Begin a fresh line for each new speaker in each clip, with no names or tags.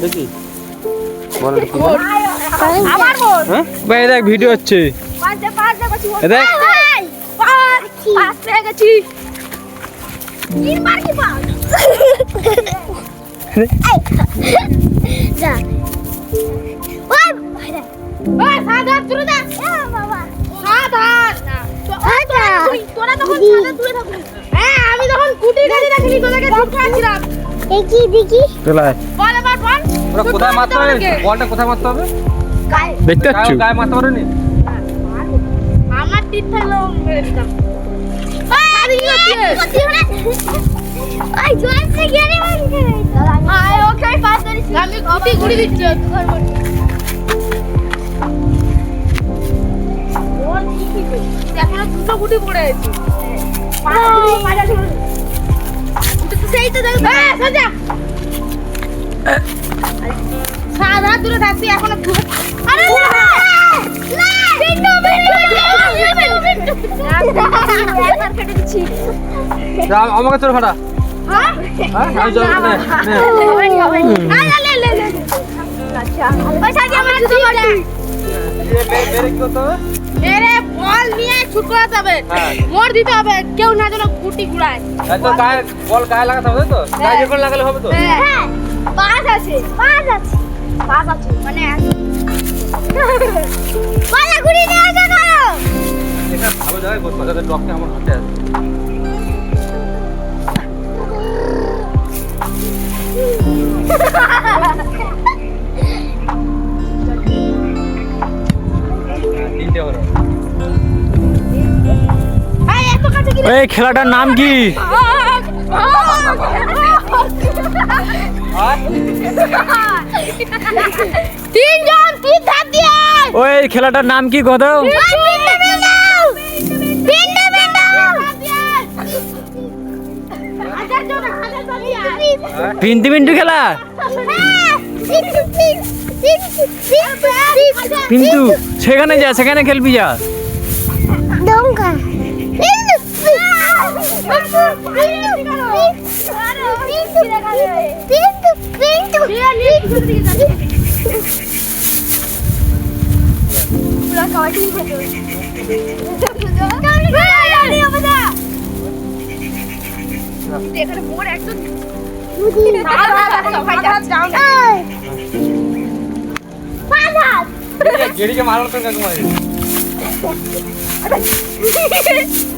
দেখি। হ্যাঁ? দেখ ভিডিও হচ্ছে। দেখ।
তোরা তখন তুলে থাকবি। আমি তখন কুটির কাছে রাখিনি তোদেরকে ঠিক খাচ্ছিলাম দেখি দেখি
চলে
বল এবার বল।
ওরা কোথায় মারতে হবে বলটা কোথায় মারতে হবে?
গায়ে।
দেখতে পাচ্ছ? গায়ে মারতে পারোনি?
আমার তীর থাকলেও মেরে দিতাম আমি গুটি গুড়ি দিচ্ছি এখনও দুটো গুটি পড়ে আছে। সেই দূরে
আমাকে তোর ফাটা
হ্যাঁ
হ্যাঁ
আচ্ছা
মেরে
বল নিয়ে ছুট করাতে হবে।
হ্যাঁ।
মোর দিতে হবে কেউ না যেন গুটি গুড়ায়
এই তো গায়ে বল গায়ে লাগাতে হবে তো? গায়ে যখন লাগালে হবে তো?
হ্যাঁ। পাঁচ আছে পাঁচ আছে পাঁচ আছে মানে পালা ঘুরি নিয়ে আসা করো
এটা ভালো জায়গায় বসবা যাতে ডকটা আমার হাতে আছে।
এই
খেলাটার নাম কি?
তিনজন তিন ধাপ দিয়ে।
ওই খেলাটার নাম কি
জন হাজার জন দিয়ে
পিন্টু পিন্টু খেলা? পিন্টু সেখানে যা সেখানে খেলবি যা।
এখানে মোর একদম
গেড়িকে মারো তো কাকু মারি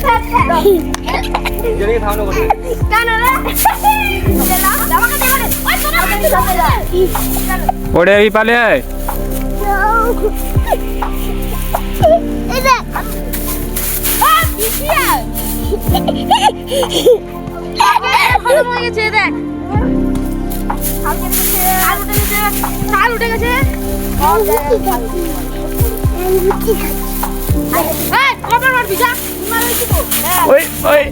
জুতো আমার কাছে গেলে দাদা
বলে কাকু মারি গেড়িকে থামলো বলে
কেন রে আমাকে দেবে ওই তোরা
পড়ে এই পালে
দেখ হয়ে
ওই ওই।